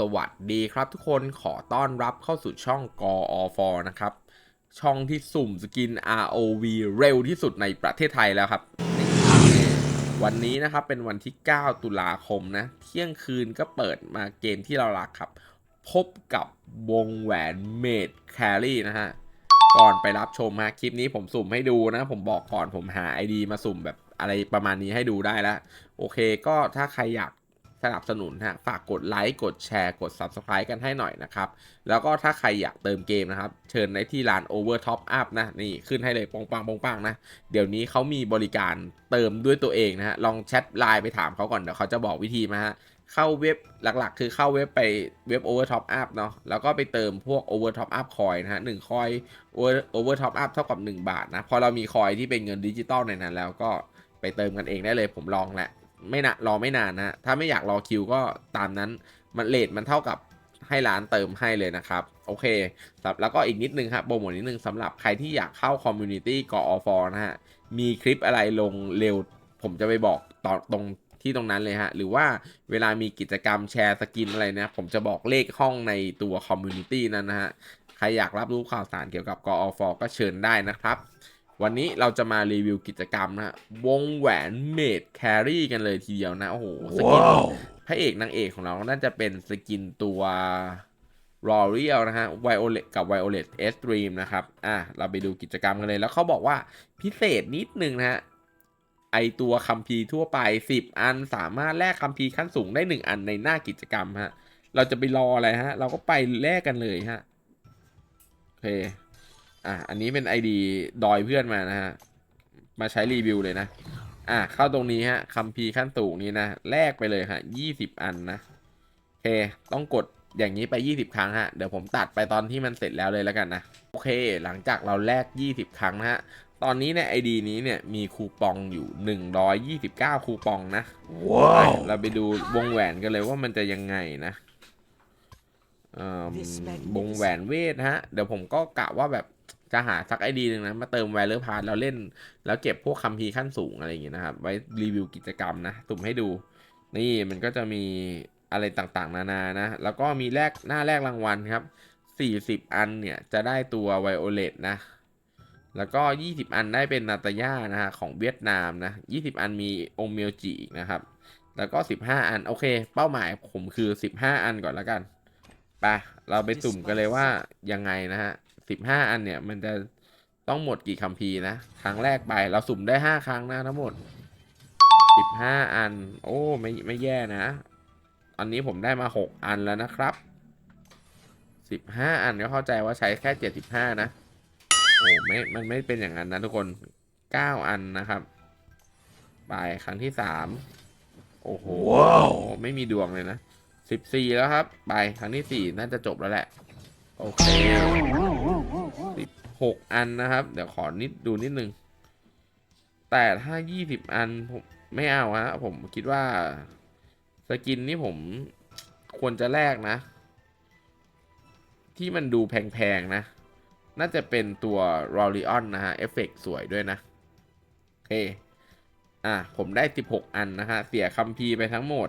สวัสดีครับทุกคนขอต้อนรับเข้าสู่ช่องกอฟนะครับ ช่องที่สุ่มสกิน ROV เร็วที่สุดในประเทศไทยแล้วครับ วันนี้นะครับเป็นวันที่ 9 ตุลาคมนะ เที่ยงคืนก็เปิดมาเกมที่เรารักครับ พบกับวงแหวนเมดแครี่นะฮะ ก่อนไปรับชมฮะคลิปนี้ผมสุ่มให้ดูนะ ผมบอกก่อนผมหา ID มาสุ่มแบบอะไรประมาณนี้ให้ดูได้แล้ว โอเคก็ถ้าใครอยาก สนับสนุนฮะฝากกดไลค์กดแชร์กด Subscribe กันให้หน่อยนะครับ แล้วก็ถ้าใครอยากเติมเกมนะครับ เชิญในที่ร้าน Over Top Up นะ นี่ขึ้นให้เลยปองปังปองปังนะ เดี๋ยวนี้เขามีบริการเติมด้วยตัวเองนะฮะ ลองแชทไลน์ไปถามเขาก่อน เดี๋ยวเขาจะบอกวิธีมาฮะเข้าเว็บหลักๆ คือเข้าเว็บไปเว็บ Over Top Up เนาะแล้วก็ไปเติมพวก Over Top Up คอยนะฮะหนึ่งคอย Over Over Top Up เท่ากับ 1 บาทนะ พอเรามีคอยที่เป็นเงินดิจิตอลในนั้นแล้วก็ไปเติมกันเองได้เลยผมลองแหละ ไม่นะรอไม่นานนะถ้าไม่อยากรอคิวก็ตามนั้นมันเลทมันเท่ากับให้ร้านเติมให้เลยนะครับ โอเคครับแล้วก็อีกนิดนึงครับโปรโมทนิดนึงสำหรับใครที่อยากเข้าคอมมูนิตี้กอฟนะฮะ มีคลิปอะไรลงเร็ว ผมจะไปบอกตอนตรงที่ตรงนั้นเลยฮะ หรือว่าเวลามีกิจกรรมแชร์สกินอะไรเนี่ยผมจะบอกเลขห้องในตัวคอมมูนิตี้นั้นนะฮะ ใครอยากรับรู้ข่าวสารเกี่ยวกับกอฟก็เชิญได้นะครับ วันนี้เราจะมารีวิวกิจกรรมนะฮะวงแหวนเมดแครี่กันเลยทีเดียวนะ โอ้โห สกินพระเอกนางเอกของเราน่าจะเป็นสกินตัวรอเรียลนะฮะไวโอเลตกับไวโอเลตเอสตรีมนะครับ อะ เราไปดูกิจกรรมกันเลย แล้วเขาบอกว่าพิเศษนิดนึงนะฮะ ไอตัวคัมภีร์ทั่วไป 10 อันสามารถแลกคัมภีร์ขั้นสูงได้ 1 อันในหน้ากิจกรรมฮะ เราจะไปรออะไรฮะ เราก็ไปแลกกันเลยฮะ โอเค อะอันนี้เป็น ID ดอยเพื่อนมานะฮะ มาใช้รีวิวเลยนะ อะเข้าตรงนี้ฮะคัมภีร์ขั้นสูงนี้นะแลกไปเลยฮะยี่สิบอันนะโอเค ต้องกดอย่างนี้ไป 20 ครั้งฮะ เดี๋ยวผมตัดไปตอนที่มันเสร็จแล้วเลยแล้วกันนะ โอเค หลังจากเราแลก 20 ครั้งนะฮะ ตอนนี้ใน ID นี้เนี่ยมีคูปองอยู่ 129 คูปองนะ ว้าว เราไปดูวงแหวนกันเลยว่ามันจะยังไงนะเอิ่มวงแหวนเวทฮะ เดี๋ยวผมก็กะว่าแบบ จะหาสักไอดีหนึ่งนะ มาเติมแวร์เลอร์พาร์แล้วเล่น แล้วเก็บพวกคัมภีร์ขั้นสูงอะไรอย่างเงี้ยนะครับ ไว้รีวิวกิจกรรมนะ ตุ่มให้ดู นี่มันก็จะมีอะไรต่างๆ นานานะ แล้วก็มีแลกหน้าแลกรางวัลครับ 40 อันเนี่ย จะได้ตัวไวโอเลตนะ แล้วก็ 20 อันได้เป็นนาตาย่านะฮะของเวียดนามนะ 20 อันมีองเมียวจิอีกนะครับ แล้วก็ 15 อัน โอเค เป้าหมายผมคือ 15 อันก่อนแล้วกัน ไป เราไปสุ่มกันเลยว่ายังไงนะฮะ 15อันเนี่ย มันจะต้องหมดกี่คัมภีร์นะ ครั้งแรกไปเราสุ่มได้5ครั้งนะทั้งหมด15อัน โอ้ไม่ไม่แย่นะ อันนี้ผมได้มา6อันแล้วนะครับ15อันก็เข้าใจว่าใช้แค่75นะ โอ้ไม่ มันไม่เป็นอย่างนั้นนะทุกคน9อันนะครับ ไปครั้งที่3โอ้โหว้าวไม่มีดวงเลยนะ14แล้วครับ ไปครั้งที่4น่าจะจบแล้วแหละ โอเค16อันนะครับ เดี๋ยวขอนิดดูนิดนึง แต่ถ้า20อันผมไม่เอาฮะผมคิดว่าสกินนี่ผมควรจะแลกนะ ที่มันดูแพงๆนะ น่าจะเป็นตัวรอริออนนะฮะ เอฟเฟกสวยด้วยนะ โอเค อะ ผมได้ 16 อันนะฮะ เสียคัมภีไปทั้งหมด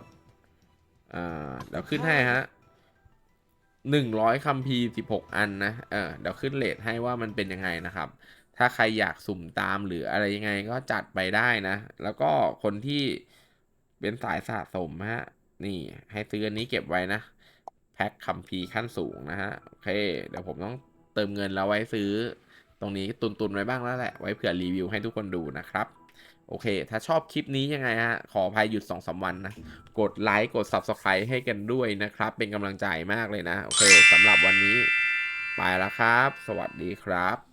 อ่า เดี๋ยวขึ้นให้ฮะ 100คัมภีร์16อันนะ เออเดี๋ยวขึ้นเลทให้ว่ามันเป็นยังไงนะครับ ถ้าใครอยากสุ่มตามหรืออะไรยังไงก็จัดไปได้นะ แล้วก็คนที่เป็นสายสะสมฮะ นี่ให้ซื้ออันนี้เก็บไว้นะ แพ็คคัมภีร์ขั้นสูงนะฮะ โอเค เดี๋ยวผมต้องเติมเงินแล้วไว้ซื้อ ตรงนี้ตุนๆไว้บ้างแล้วแหละ ไว้เผื่อรีวิวให้ทุกคนดูนะครับ โอเค ถ้าชอบคลิปนี้ยังไงฮะ ขออภัยหยุด2อสวันนะ กดไลค์ กด Subscribe ให้กันด้วยนะครับ เป็นกำลังใจมากเลยนะ โอเคสำหรับวันนี้ ไปแล้วครับ สวัสดีครับ